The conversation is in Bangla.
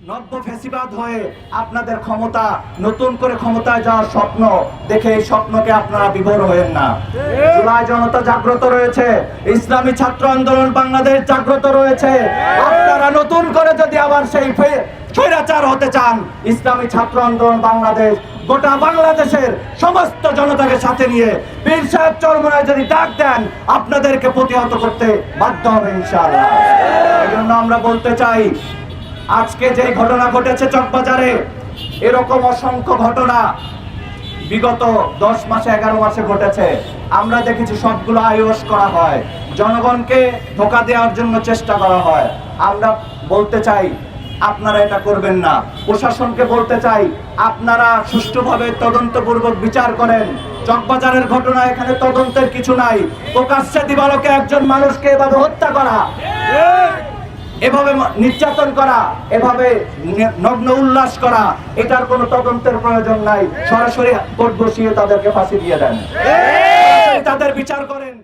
নব্য ফেসিবাদ হয়ে আপনাদের ক্ষমতা নতুন করে ক্ষমতায় যাওয়ার স্বপ্ন দেখে এই স্বপ্নকে আপনারা বিভোর হয়েন না। জুলাই জনতা জাগ্রত রয়েছে ইসলামী ছাত্র আন্দোলন বাংলাদেশ জাগ্রত রয়েছে। আপনারা নতুন করে যদি আবার সেই স্বৈরাচার হতে চান ইসলামী ছাত্র আন্দোলন বাংলাদেশ গোটা বাংলাদেশের সমস্ত জনতাকে সাথে নিয়ে বীর সাহেব চরমনায় যদি ডাক দেন আপনাদেরকে প্রতিহত করতে বাধ্য হবে ইনশাআল্লাহ। এই জন্য আমরা বলতে চাই আজকে যে ঘটনা ঘটেছে চকবাজারে, এরকম অসংখ্য ঘটনা বিগত দশ মাসে, এগারো মাসে ঘটেছে। আমরা দেখেছি সবগুলো আয়োস করা হয়। জনগণকে ধোকা দেওয়ার জন্য চেষ্টা করা হয়। আমরা বলতে চাই, আপনারা এটা করবেন না। প্রশাসনকে বলতে চাই, আপনারা সুষ্ঠুভাবে তদন্তপূর্বক বিচার করেন। চকবাজারের ঘটনা এখানে তদন্তের কিছু নাই। প্রকাশ্যে দিবালকে একজন মানুষকে এভাবে হত্যা করা। এভাবে নির্যাতন করা এভাবে নগ্ন উল্লাস করা এটার কোনো তদন্তের প্রয়োজন নাই। সরাসরি কোর্ট বসিয়ে তাদেরকে ফাঁসি দিয়ে দেন। তাদের বিচার করেন।